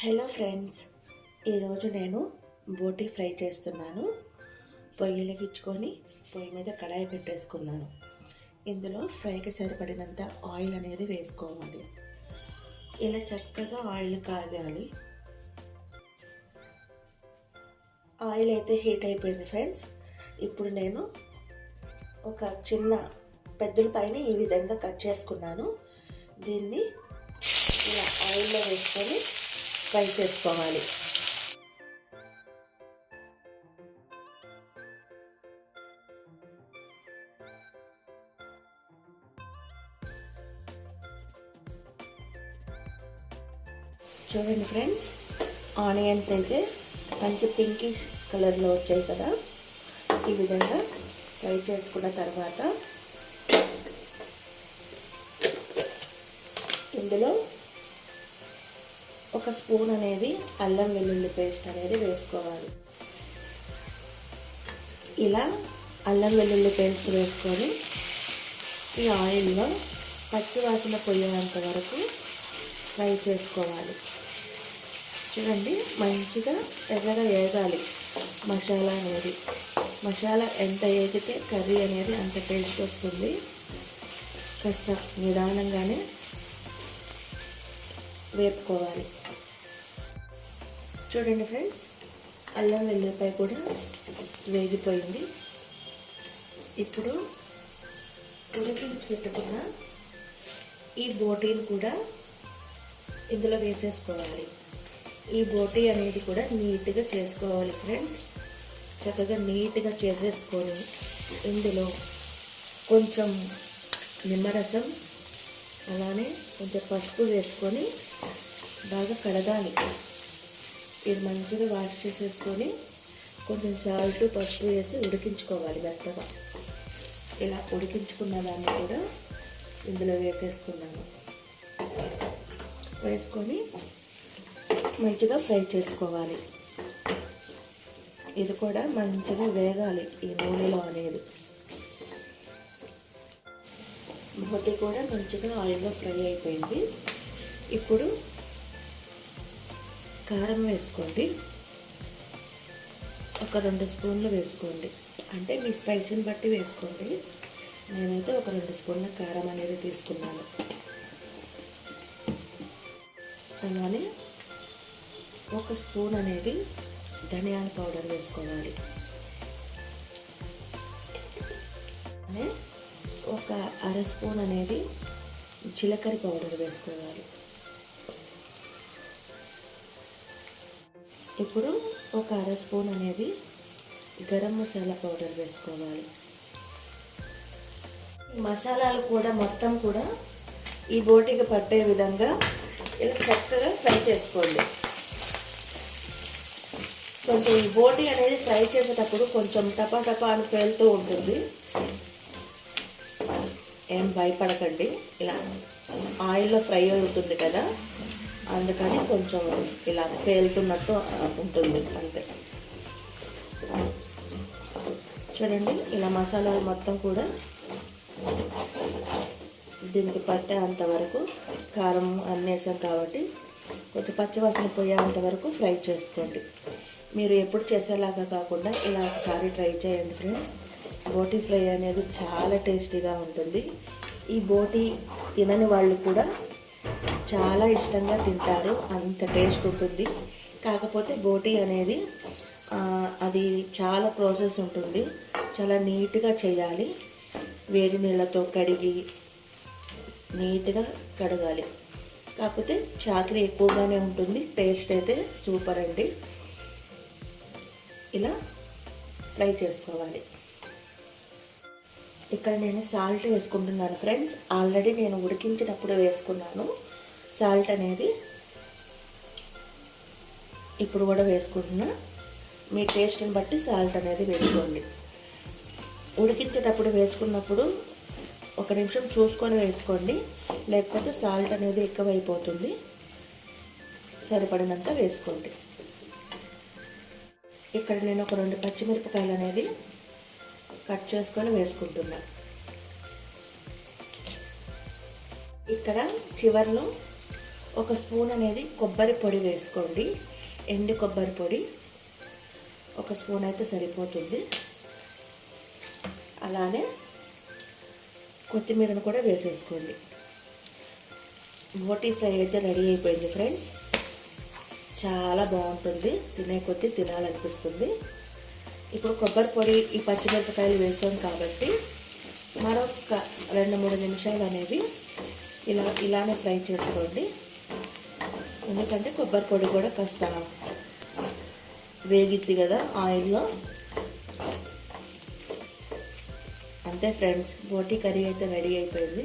Hello friends ఈరోజు నేను బోటి ఫ్రై చేస్తున్నాను. పొయ్యి లెగించుకొని పొయ్యి మీద కడాయి పెట్టేసుకున్నాను. ఇందులో ఫ్రైకి సరిపడినంత ఆయిల్ అనేది వేసుకోవాలి. ఇలా చక్కగా ఆయిల్ కాగాలి. ఆయిల్ అయితే హీట్ అయిపోయింది ఫ్రెండ్స్. ఇప్పుడు నేను ఒక చిన్న పెద్దల పైన ఈ విధంగా కట్ చేసుకున్నాను. దీన్ని ఇలా ఆయిల్లో వేసుకొని ఫ్రై చేసుకోవాలి. చూడండి ఫ్రెండ్స్ ఆనియన్స్ అయితే మంచి పింకిష్ కలర్లో వచ్చాయి కదా. ఈ విధంగా ఫ్రై చేసుకున్న తర్వాత ఇందులో ఒక స్పూన్ అనేది అల్లం వెల్లుల్లి పేస్ట్ అనేది వేసుకోవాలి. ఇలా అల్లం వెల్లుల్లి పేస్ట్ వేసుకొని ఈ ఆయిల్లో పచ్చి వాసన పోయేంత వరకు ఫ్రై చేసుకోవాలి. చూడండి మంచిగా ఎర్రగా వేగాలి మసాలా అనేది. మసాలా ఎంత వేగితే కర్రీ అనేది అంత టేస్ట్ వస్తుంది. కాస్త నిదానంగానే వేపుకోవాలి. చూడండి ఫ్రెండ్స్ అల్లం వెల్లుల్లిపాయ కూడా వేగిపోయింది. ఇప్పుడు ఉడికించి పెట్టుకున్న ఈ బోటీని కూడా ఇందులో వేసేసుకోవాలి. ఈ బోటీ అనేది కూడా నీట్గా చేసుకోవాలి ఫ్రెండ్స్. చక్కగా నీట్గా చేసేసుకొని ఇందులో కొంచెం నిమ్మరసం అలానే కొంచెం పసుపు వేసుకొని బాగా కడగాలి. ఇది మంచిగా వాష్ చేసేసుకొని కొంచెం సాల్ట్ పసుపు వేసి ఉడికించుకోవాలి మెత్తగా. ఇలా ఉడికించుకున్న దాన్ని కూడా ఇందులో వేసేసుకున్నాను. వేసుకొని మంచిగా ఫ్రై చేసుకోవాలి. ఇది కూడా మంచిగా వేగాలి ఈ నూనెలో అనేది. బొట్టి కూడా మంచిగా ఆయిల్లో ఫ్రై అయిపోయింది. ఇప్పుడు కారం వేసుకోండి. ఒక రెండు స్పూన్లు వేసుకోండి. అంటే మీ స్పైసీని బట్టి వేసుకోండి. నేనైతే ఒక రెండు స్పూన్ల కారం అనేది తీసుకున్నాను. అలానే ఒక స్పూన్ అనేది ధనియాల పౌడర్ వేసుకోవాలి. ఒక అర స్పూన్ అనేది జీలకర్ర పౌడర్ వేసుకోవాలి. ఇప్పుడు ఒక అర స్పూన్ అనేది గరం మసాలా పౌడర్ వేసుకోవాలి. మసాలాలు కూడా మొత్తం కూడా ఈ బోటికి పట్టే విధంగా ఇలా చక్కగా ఫ్రై చేసుకోండి. కొంచెం ఈ బోటి అనేది ఫ్రై చేసేటప్పుడు కొంచెం టపా టపా అని పేలుతూ ఉంటుంది. ఏం భయపడకండి. ఇలా ఆయిల్లో ఫ్రై అవుతుంది కదా. అందుకని కొంచెం ఇలా పేలుతున్నట్టు ఉంటుంది అంతే. చూడండి ఇలా మసాలాలు మొత్తం కూడా దీనికి పట్టే అంతవరకు కారం అన్నేసాం కాబట్టి కొంచెం పచ్చివాసన పోయేంత వరకు ఫ్రై చేసుకోండి. మీరు ఎప్పుడు చేసేలాగా కాకుండా ఇలా ఒకసారి ట్రై చేయండి ఫ్రెండ్స్. బోటీ ఫ్రై అనేది చాలా టేస్టీగా ఉంటుంది. ఈ బోటీ తినని వాళ్ళు కూడా చాలా ఇష్టంగా తింటారు. అంత టేస్ట్ ఉంటుంది. కాకపోతే బోటీ అనేది అది చాలా ప్రాసెస్ ఉంటుంది. చాలా నీట్గా చేయాలి. వేడి నీళ్ళతో కడిగి నీట్గా కడగాలి. కాకపోతే చాకరీ ఎక్కువగానే ఉంటుంది. టేస్ట్ అయితే సూపర్ అండి. ఇలా ఫ్రై చేసుకోవాలి. ఇక్కడ నేను సాల్ట్ వేసుకుంటున్నాను ఫ్రెండ్స్ ఆల్రెడీ నేను ఉడికించేటప్పుడు వేసుకున్నాను. సాల్ట్ అనేది ఇప్పుడు కూడా వేసుకుంటున్నా. మీ టేస్ట్ని బట్టి సాల్ట్ అనేది వేసుకోండి. ఉడికించేటప్పుడు వేసుకున్నప్పుడు ఒక నిమిషం చూసుకొని వేసుకోండి. లేకపోతే సాల్ట్ అనేది ఎక్కువైపోతుంది. సరిపడినంత వేసుకోండి. ఇక్కడ నేను ఒక రెండు పచ్చిమిరపకాయలు అనేది కట్ చేసుకొని వేసుకుంటున్నా. ఇక్కడ చివర్లో ఒక స్పూన్ అనేది కొబ్బరి పొడి వేసుకోండి. ఎండి కొబ్బరి పొడి ఒక స్పూన్ అయితే సరిపోతుంది. అలానే కొత్తిమీరను కూడా వేసేసుకోండి. బోటీ ఫ్రై అయితే రెడీ అయిపోయింది ఫ్రెండ్స్. చాలా బాగుంటుంది. తినే కొద్దీ తినాలనిపిస్తుంది. ఇప్పుడు కొబ్బరి పొడి ఈ పచ్చిమిరపకాయలు వేసాం కాబట్టి మరొక రెండు మూడు నిమిషాలు అనేవి ఇలా ఇలానే ఫ్రై చేసుకోండి. ఎందుకంటే కొబ్బరి పొడి కూడా కాస్త వేగిద్ది కదా ఆయిల్లో. అంతే ఫ్రెండ్స్ బోటీ కర్రీ అయితే రెడీ అయిపోయింది.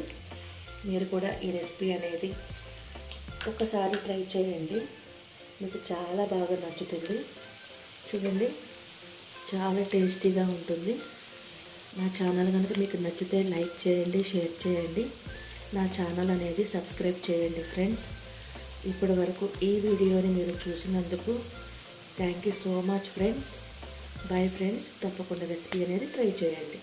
మీరు కూడా ఈ రెసిపీ అనేది ఒకసారి ట్రై చేయండి. మీకు చాలా బాగా నచ్చుతుంది. చూడండి. చాలా టేస్టీగా ఉంటుంది. నా ఛానల్ కనుక మీకు నచ్చితే లైక్ చేయండి షేర్ చేయండి. నా ఛానల్ అనేది సబ్స్క్రైబ్ చేయండి ఫ్రెండ్స్. ఇప్పటి వరకు ఈ వీడియోని మీరు చూసినందుకు thank you so much friends. Bye friends. తప్పకుండా రెసిపీ అనేది ట్రై చేయండి.